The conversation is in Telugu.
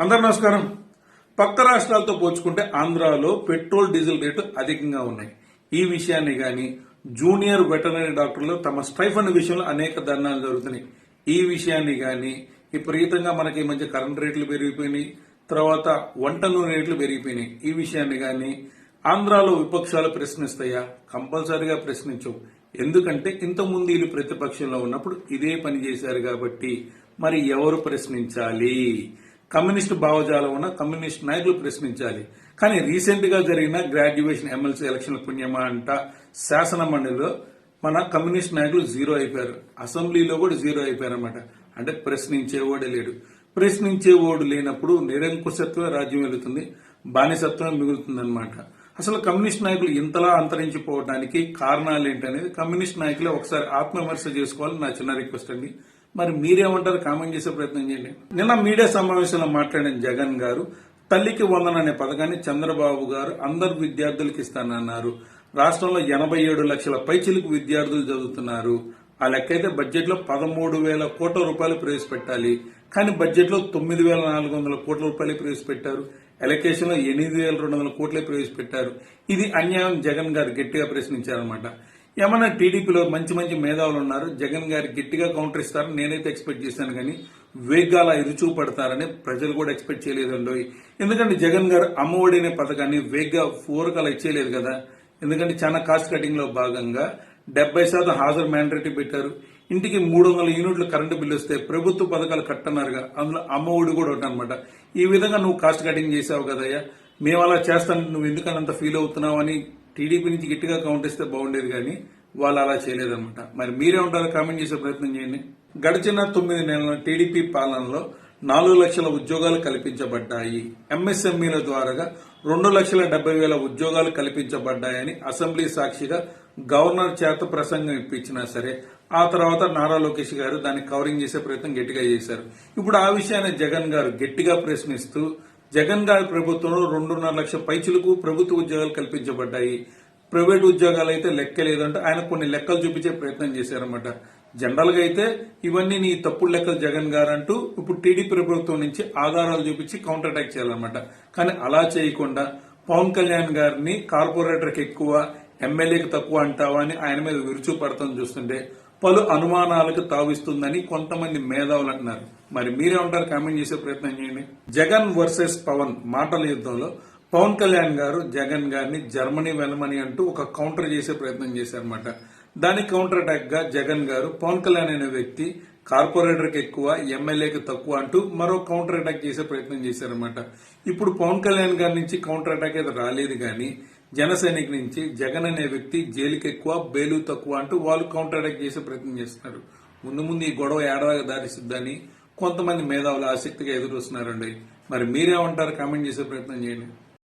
అందరు నమస్కారం. పక్క రాష్ట్రాలతో పోల్చుకుంటే ఆంధ్రాలో పెట్రోల్ డీజిల్ రేటు అధికంగా ఉన్నాయి. ఈ విషయాన్ని కానీ జూనియర్ వెటనరీ డాక్టర్లు తమ స్టైఫండ్ విషయంలో అనేక ధర్నాలు జరుగుతున్నాయి. ఈ విషయాన్ని కానీ విపరీతంగా మనకి ఈ మధ్య కరెంట్ రేట్లు పెరిగిపోయినాయి. తర్వాత వంట నూనె రేట్లు పెరిగిపోయినాయి. ఈ విషయాన్ని కానీ ఆంధ్రాలో విపక్షాలు ప్రశ్నిస్తాయా? కంపల్సరిగా ప్రశ్నించవు. ఎందుకంటే ఇంతకుముందు వీళ్ళు ప్రతిపక్షంలో ఉన్నప్పుడు ఇదే పని చేశారు కాబట్టి మరి ఎవరు ప్రశ్నించాలి? కమ్యూనిస్ట్ భావజాలం ఉన్న కమ్యూనిస్ట్ నాయకులు ప్రశ్నించాలి. కానీ రీసెంట్గా జరిగిన గ్రాడ్యుయేషన్ ఎమ్మెల్సీ ఎలక్షన్ పుణ్యమా అంట శాసన మండలిలో మన కమ్యూనిస్ట్ నాయకులు జీరో అయిపోయారు. అసెంబ్లీలో కూడా జీరో అయిపోయారు అనమాట అంటే ప్రశ్నించేవాడే లేడు. ప్రశ్నించేవాడు లేనప్పుడు నిరంకుశత్వమే రాజ్యం వెళుతుంది బానిసత్వం మిగులుతుందన్నమాట. అసలు కమ్యూనిస్ట్ నాయకులు ఇంతలా అంతరించిపోవడానికి కారణాలు ఏంటనేది కమ్యూనిస్ట్ నాయకులే ఒకసారి ఆత్మవిమర్శ చేసుకోవాలని నా చిన్న రిక్వెస్ట్ అండి. మరి మీరేమంటారు? కామెంట్ చేసే ప్రయత్నం చేయండి. నిన్న మీడియా సమావేశంలో మాట్లాడిన జగన్ గారు తల్లికి వందన అనే పథకాన్ని చంద్రబాబు గారు అందరు విద్యార్థులకు ఇస్తానన్నారు. రాష్ట్రంలో ఎనభై ఏడు లక్షల పైచిలకు విద్యార్థులు చదువుతున్నారు. ఆ లెక్క అయితే బడ్జెట్లో పదమూడు వేల కోట్ల రూపాయలు ప్రవేశపెట్టాలి. కానీ బడ్జెట్లో తొమ్మిది వేల నాలుగు వందల కోట్ల రూపాయలు ప్రవేశపెట్టారు. ఎలకేషన్లో ఎనిమిది వేల రెండు వందల కోట్లే ప్రవేశపెట్టారు. ఇది అన్యాయం జగన్ గారు గట్టిగా ప్రశ్నించారనమాట ఏమన్నా టీడీపీలో మంచి మంచి మేధావులు ఉన్నారు జగన్ గారు గట్టిగా కౌంటర్ ఇస్తారని నేనైతే ఎక్స్పెక్ట్ చేశాను కానీ వేగాల ఇరుచూ పడతారని ప్రజలు కూడా ఎక్స్పెక్ట్ చేయలేదండి ఎందుకంటే జగన్ గారు అమ్మఒడి అనే పథకాన్ని వేగ్గా ఫోర్గా ఇచ్చేయలేదు కదా. ఎందుకంటే చాలా కాస్ట్ కటింగ్లో భాగంగా డెబ్బై శాతం హాజరు మ్యాండరేటీ పెట్టారు. ఇంటికి మూడు వందల యూనిట్లు కరెంటు బిల్లు వస్తే ప్రభుత్వ పథకాలు కట్టన్నారుగా అందులో అమ్మ ఒడి కూడా ఒకటి అనమాట ఈ విధంగా నువ్వు కాస్ట్ కటింగ్ చేసావు కదయ్యా. మేము అలా చేస్తాను నువ్వు ఎందుకని అంత ఫీల్ అవుతున్నావు అని టీడీపీ నుంచి గట్టిగా కౌంట్ ఇస్తే బాగుండేది కానీ వాళ్ళు అలా చేయలేదన్నమాట. మరి మీరే ఉండాలి కామెంట్ చేసే ప్రయత్నం చేయండి. గడిచిన తొమ్మిది నెలల టీడీపీ పాలనలో నాలుగు లక్షల ఉద్యోగాలు కల్పించబడ్డాయి. ఎంఎస్ఎంఈల ద్వారా రెండు లక్షల డెబ్బై వేల ఉద్యోగాలు కల్పించబడ్డాయని అసెంబ్లీ సాక్షిగా గవర్నర్ చేత ప్రసంగం ఇప్పించినా సరే ఆ తర్వాత నారా లోకేష్ గారు దాన్ని కవరింగ్ చేసే ప్రయత్నం గట్టిగా చేశారు. ఇప్పుడు ఆ విషయాన్ని జగన్ గారు గట్టిగా ప్రశ్నిస్తూ జగన్ గారి ప్రభుత్వంలో రెండున్నర లక్షల పైచులకు ప్రభుత్వ ఉద్యోగాలు కల్పించబడ్డాయి. ప్రైవేట్ ఉద్యోగాలు అయితే లెక్క లేదంటే ఆయన కొన్ని లెక్కలు చూపించే ప్రయత్నం చేశారన్నమాట. జనరల్గా అయితే ఇవన్నీ నీ తప్పుడు లెక్కలు జగన్ గారు అంటూ ఇప్పుడు టీడీపీ ప్రభుత్వం నుంచి ఆధారాలు చూపించి కౌంటర్ అటాక్ చేయాలన్నమాట. కానీ అలా చేయకుండా పవన్ కళ్యాణ్ గారిని కార్పొరేటర్కి ఎక్కువ ఎమ్మెల్యేకి తక్కువ అంటావా అని ఆయన మీద విరుచు పడతాం చూస్తుంటే పలు అనుమానాలకు తావిస్తుందని కొంతమంది మేధావులు అంటున్నారు. మరి మీరే ఉంటారు కామెంట్ చేసే ప్రయత్నం చేయండి. జగన్ వర్సెస్ పవన్ మాటల యుద్ధంలో పవన్ కళ్యాణ్ గారు జగన్ గారిని జర్మనీ వెళ్ళమని అంటూ ఒక కౌంటర్ చేసే ప్రయత్నం చేశారన్నమాట. దానికి కౌంటర్ అటాక్గా జగన్ గారు పవన్ కళ్యాణ్ అనే వ్యక్తి కార్పొరేటర్కి ఎక్కువ ఎమ్మెల్యేకి తక్కువ అంటూ మరో కౌంటర్ అటాక్ చేసే ప్రయత్నం చేశారన్నమాట. ఇప్పుడు పవన్ కళ్యాణ్ గారి నుంచి కౌంటర్ అటాక్ అయితే రాలేదు కానీ జనసైనిక్ నుంచి జగన్ అనే వ్యక్తి జైలుకి ఎక్కువ బెయిలు తక్కువ అంటూ వాళ్ళు కౌంటర్ అటాక్ చేసే ప్రయత్నం చేస్తున్నారు. ముందు ముందు ఈ గొడవ ఏడాదిగా దారిస్తుందని కొంతమంది మేధావులు ఆసక్తిగా ఎదురు వస్తున్నారండి మరి మీరేమంటారు? కామెంట్ చేసే ప్రయత్నం చేయండి.